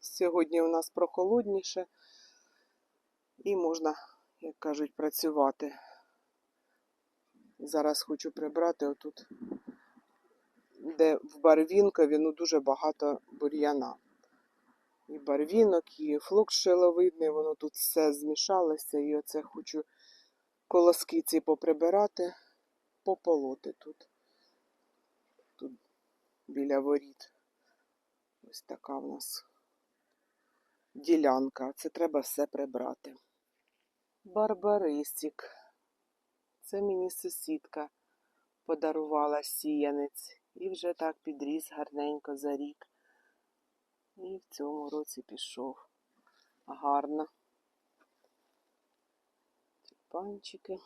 Сьогодні у нас прохолодніше і можна, як кажуть, працювати. Зараз хочу прибрати отут, де в барвінкові ну, дуже багато бур'яна. І барвінок, і флокс шиловидний, воно тут все змішалося. І оце хочу колоски ці поприбирати, пополоти тут. Тут біля воріт. Ось така в нас ділянка. Це треба все прибрати. Барбарисик. Це мені сусідка подарувала сіянець. І вже так підріс гарненько за рік. І в цьому році пішов. Гарно. Тюльпанчики.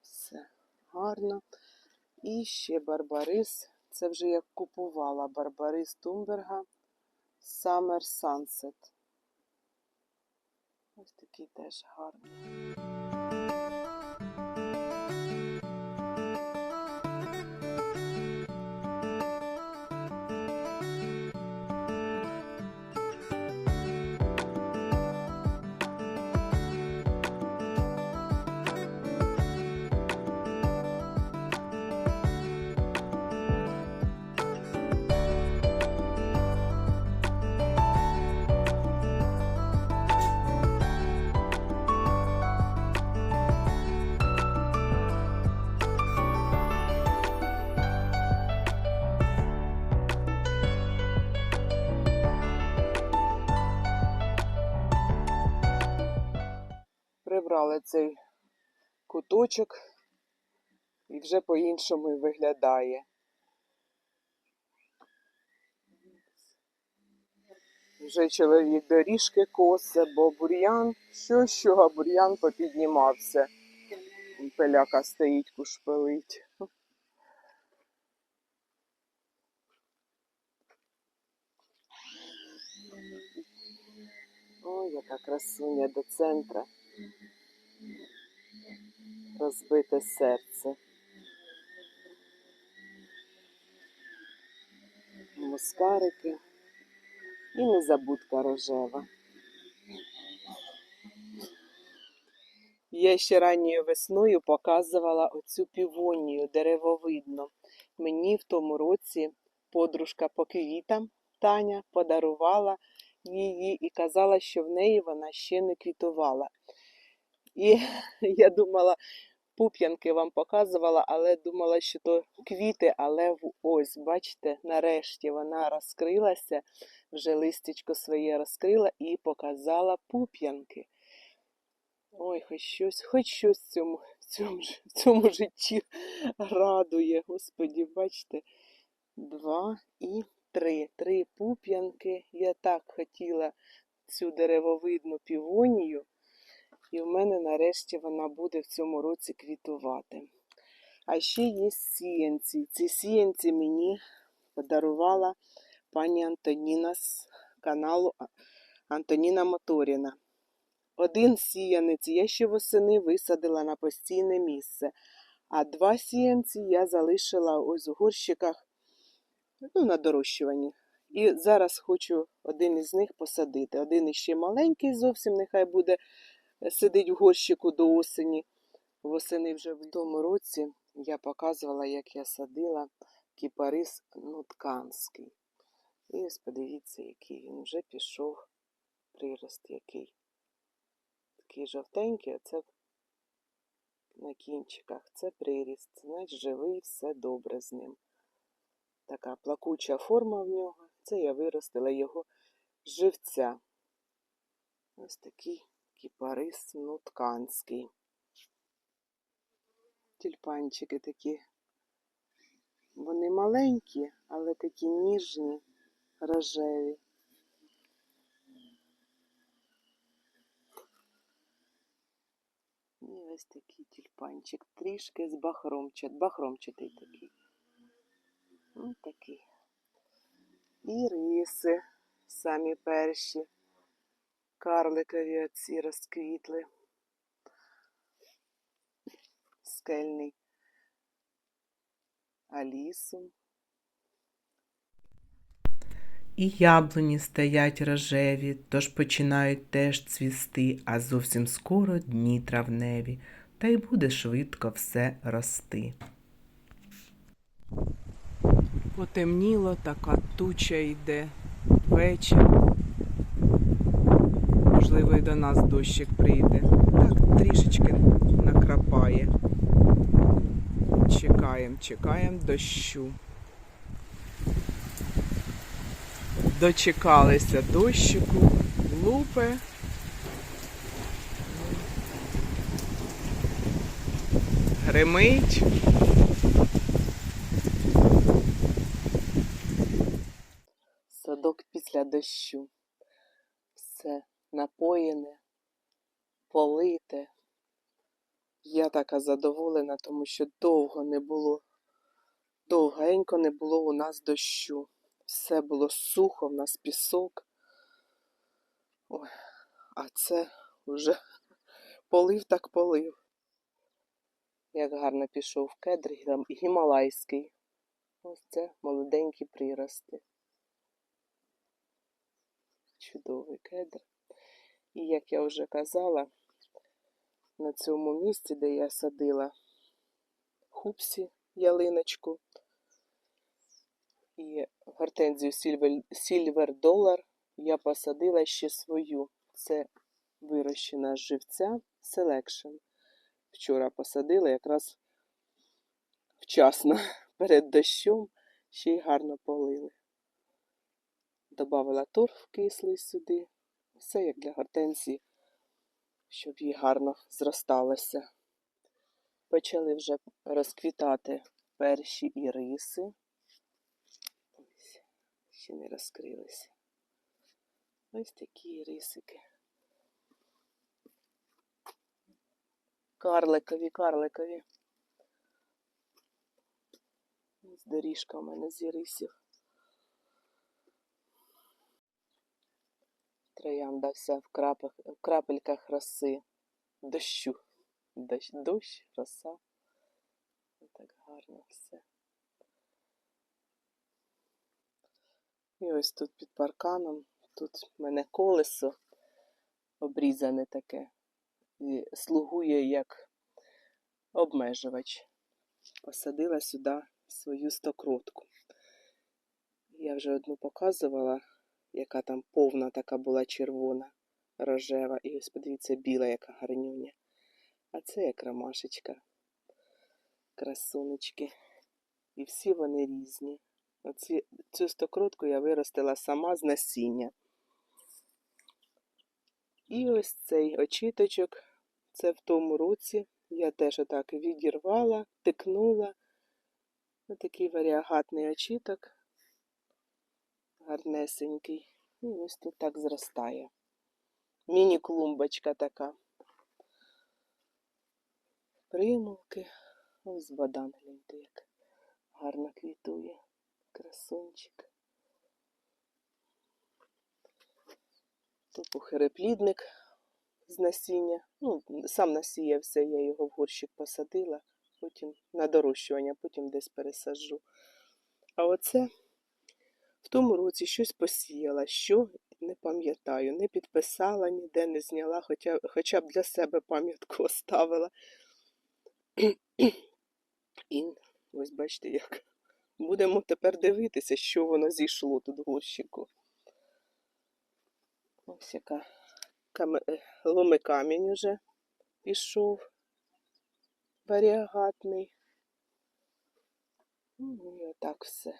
Все гарно. І ще барбарис. Це вже я купувала барбарис Тумберга Summer Sunset. Ось такий теж гарний. Прибрали цей куточок і вже по-іншому виглядає. Вже чоловік доріжки косе, бо бур'ян, що що, а бур'ян попіднімався. Пеляка стоїть, кушпелить. Ой, яка красуня до центра. Розбите серце. Мускарики і незабудка рожева. Я ще ранньою весною показувала оцю півонію деревовидну. Мені в тому році подружка по квітам Таня подарувала її і казала, що в неї вона ще не квітувала. І я думала, пуп'янки вам показувала, але думала, що то квіти, але ось, бачите, нарешті вона розкрилася, вже листячко своє розкрила і показала пуп'янки. Ой, хоч щось, хоч щось в цьому, в цьому, в цьому житті радує. Господі, бачите, два і три. Три пуп'янки. Я так хотіла цю деревовидну півонію, і в мене нарешті вона буде в цьому році квітувати. А ще є сіянці. Ці сіянці мені подарувала пані Антоніна з каналу Антоніна Моторіна. Один сіянець я ще восени висадила на постійне місце, а два сіянці я залишила ось у горщиках ну, на дорощуванні. І зараз хочу один із них посадити. Один іще маленький зовсім, нехай буде сидить в горщику до осені. Восени вже в тому році я показувала, як я садила кіпарис нутканський. І ось подивіться, який він вже пішов прирост який. Такий жовтенький, а це на кінчиках. Це приріст. Значить, живий, все добре з ним. Така плакуча форма в нього. Це я виростила його живця. Ось такий кіпарис нутканський. Тюльпанчики такі. Вони маленькі, але такі ніжні, рожеві. І ось такий тюльпанчик. Трішки з бахромчат, бахромчатий такий. Ось такий. І риси самі перші карликові оці розквітли. Скельний А алісум. І яблуні стоять рожеві, тож починають теж цвісти, а зовсім скоро дні травневі, та й буде швидко все рости. Потемніло, така туча йде вечір. Можливо, і до нас дощик прийде. Так трішечки накрапає. Чекаємо, чекаємо дощу. Дочекалися дощику, лупе. Гримить. Садок після дощу. Все напоєне, полите. Я така задоволена, тому що довго не було, довгенько не було у нас дощу. Все було сухо, в нас пісок. Ой, а це вже полив так полив. Як гарно пішов кедр гімалайський. Ось це молоденькі прирости. Чудовий кедр. І як я вже казала, на цьому місці, де я садила хупсі ялиночку і гортензію Silver Dollar, я посадила ще свою. Це вирощена з живця Selection. Вчора посадила якраз вчасно перед дощом, ще й гарно полили. Добавила торф кислий сюди. Все як для гортензії, щоб їй гарно зросталося. Почали вже розквітати перші іриси. Ось, ще не розкрилися. Ось такі ірисики. Карликові, карликові. Ось доріжка у мене з ірисів. Троянда вся в, крапах, в крапельках роси. Дощу. Дощ, дощ, роса. Так гарно все. І ось тут під парканом, тут в мене колесо обрізане таке. І слугує як обмежувач. Посадила сюди свою стокротку. Я вже одну показувала, яка там повна така була червона, рожева. І ось подивіться, біла, яка гарнюня. А це як ромашечка. Красунечки. І всі вони різні. Оці, цю стокротку я виростила сама з насіння. І ось цей очіточок, це в тому році. Я теж отак відірвала, тикнула. Ось такий варіагатний очіток. Гарнесенький. І ось тут так зростає. Міні-клумбочка така. Примулки. Ось бадан, гляньте, як гарно квітує. Красунчик. Тут пухиреплідник з насіння. Ну, сам насіявся, я його в горщик посадила, потім на дорощування, потім десь пересаджу. А оце в тому році щось посіяла, що не пам'ятаю, не підписала, ніде не зняла, хоча, хоча б для себе пам'ятку оставила. І ось бачите, як будемо тепер дивитися, що воно зійшло тут в горщику. Ось яка каме- е, ломи камінь уже пішов варіагатний. Ну і отак все.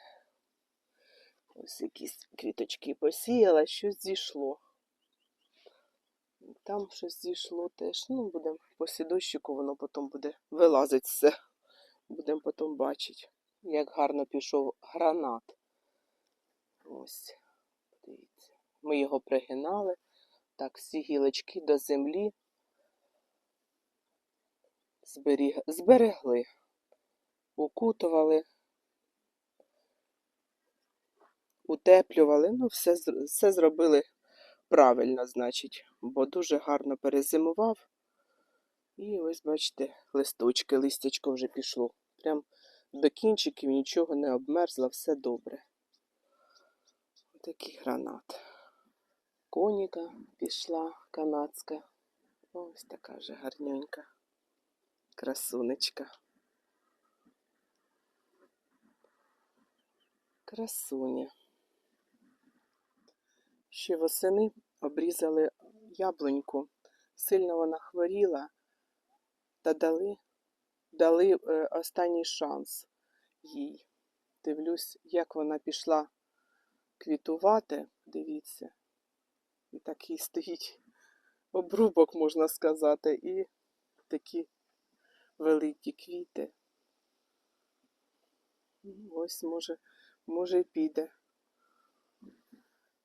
Ось якісь квіточки посіяла, щось зійшло. Там щось зійшло теж. Ну, будемо після дощику, воно потім буде вилазить все. Будемо потім бачити, як гарно пішов гранат. Ось, дивіться. Ми його пригинали. Так, всі гілочки до землі зберіг... зберегли, укутували, утеплювали. Ну, все, все зробили правильно, значить, бо дуже гарно перезимував. І ось, бачите, листочки, листячко вже пішло. Прям до кінчиків нічого не обмерзло, все добре. Такий гранат. Коніка пішла канадська. Ось така вже гарнюнька. Красунечка. Красуня. Ще восени обрізали яблуньку. Сильно вона хворіла та дали, дали е, останній шанс їй. Дивлюсь, як вона пішла квітувати. Дивіться. І такий стоїть обрубок, можна сказати, і такі великі квіти. Ось може, може піде.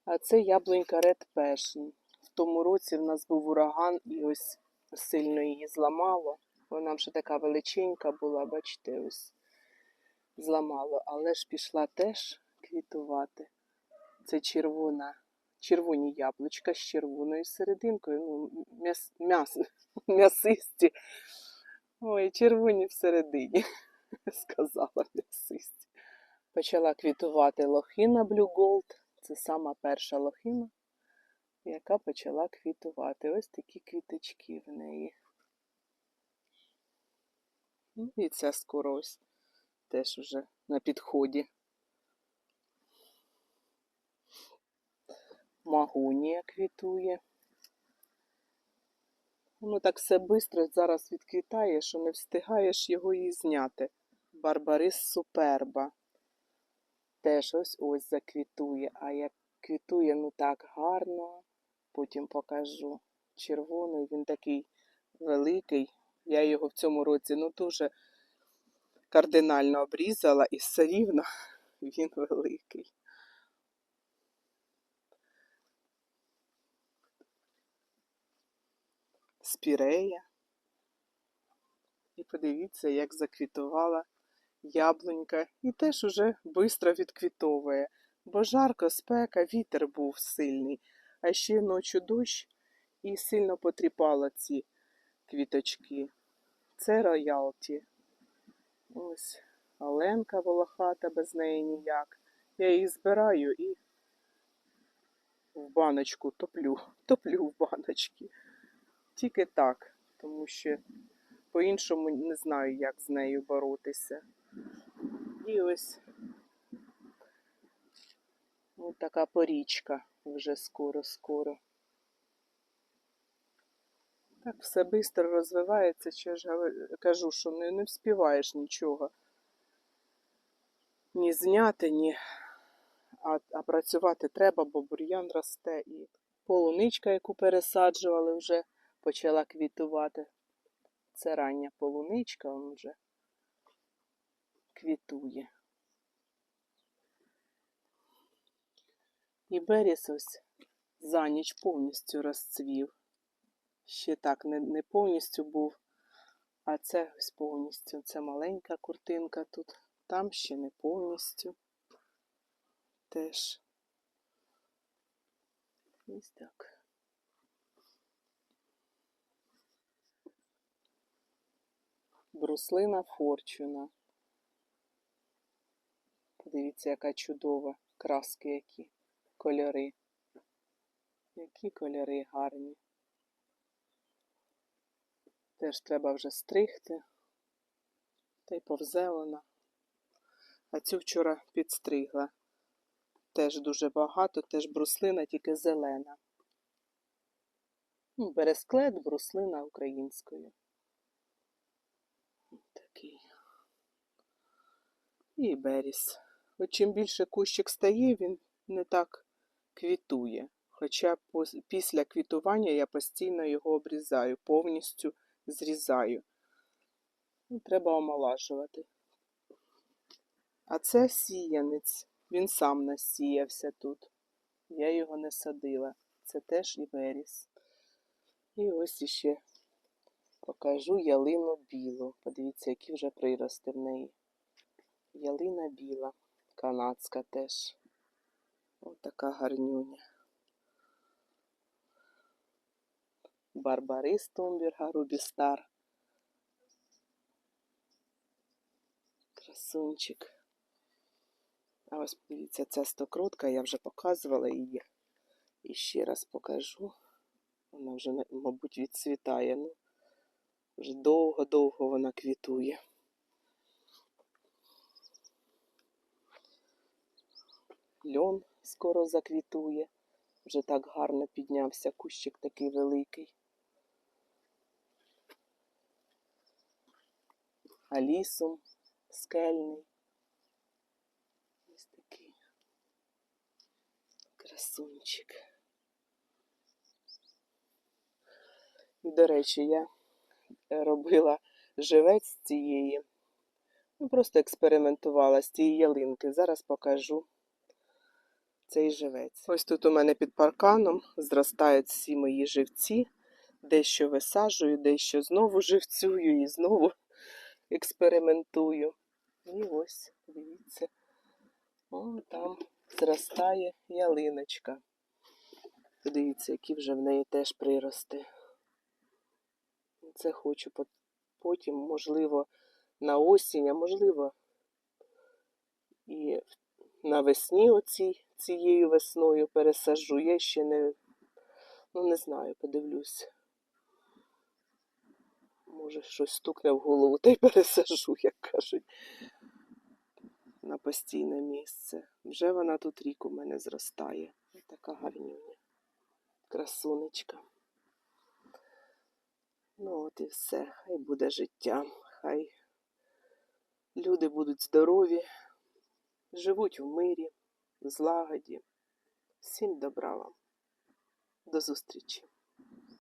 А це яблунька Red Passion. В тому році в нас був ураган і ось сильно її зламало. Вона вже така величенька була, бачите, ось зламало. Але ж пішла теж квітувати. Це червона, червоні яблучка з червоною серединкою. Ну, м'яс, м'яс, м'ясисті. Ой, червоні всередині, сказала м'ясисті. Почала квітувати лохина Blue Gold. Це сама перша лохина, яка почала квітувати. Ось такі квіточки в неї. Ну, І ця скоро ось теж уже на підході. Магонія квітує. Воно так все швидко зараз відквітає, що не встигаєш його і зняти. Барбарис суперба. Теж ось ось заквітує, а як квітує ну так гарно, потім покажу. Червоний, він такий великий. Я його в цьому році ну дуже кардинально обрізала і все рівно він великий. Спірея. І подивіться, як заквітувала яблунька. І теж уже швидко відквітовує. Бо жарко, спека, вітер був сильний, а ще ночі дощ і сильно потріпало ці квіточки. Це роялті. Ось Оленка волохата, без неї ніяк. Я її збираю і в баночку топлю, топлю в баночки. Тільки так, тому що по-іншому не знаю, як з нею боротися. І ось така порічка вже скоро-скоро. Так все швидко розвивається, що я ж кажу, що не, не вспіваєш нічого. Ні зняти, ні. А, а працювати треба, бо бур'ян росте і полуничка, яку пересаджували, вже почала квітувати. Це рання полуничка, вже квітує. І беріс ось за ніч повністю розцвів. Ще так не, не повністю був, а це ось повністю. Це маленька куртинка тут, там ще не повністю. Теж. Ось так. Бруслина Форчуна. Подивіться, яка чудова. Краски які. Кольори. Які кольори гарні. Теж треба вже стригти. Та й повзе вона. А цю вчора підстригла. Теж дуже багато, теж бруслина, тільки зелена. Ну, Бересклет, бруслина українською. Такий. І беріс. Чим більше кущик стає, він не так квітує. Хоча після квітування я постійно його обрізаю, повністю зрізаю. Ну, треба омолажувати. А це сіянець. Він сам насіявся тут. Я його не садила. Це теж і беріс. І ось іще покажу ялину білу. Подивіться, які вже прирости в неї. Ялина біла, канадська теж. Ось така гарнюня. Барбарис Томберга, Рубістар. Красунчик. А ось подивіться, ця стокрутка, я вже показувала її. І ще раз покажу. Вона вже, мабуть, відцвітає. Ну, вже довго-довго вона квітує. Льон скоро заквітує. Вже так гарно піднявся, кущик такий великий. А лісом скельний. Ось такий красунчик. І, до речі, я робила живець цієї. Ну, просто експериментувала з цієї ялинки. Зараз покажу цей живець. Ось тут у мене під парканом зростають всі мої живці. Дещо висаджую, дещо знову живцюю і знову експериментую. І ось, дивіться, вон там зростає ялиночка. Подивіться, які вже в неї теж прирости. Це хочу потім, можливо, на осінь, а можливо, і навесні оцій, цією весною пересаджу. Я ще не, ну не знаю, подивлюсь. Може, щось стукне в голову, та й пересажу, як кажуть, на постійне місце. Вже вона тут рік у мене зростає. Ось Така гарнюня. Красунечка. Ну, от і все. Хай буде життя. Хай люди будуть здорові, живуть у мирі, злагоді. Всім добра вам. До зустрічі!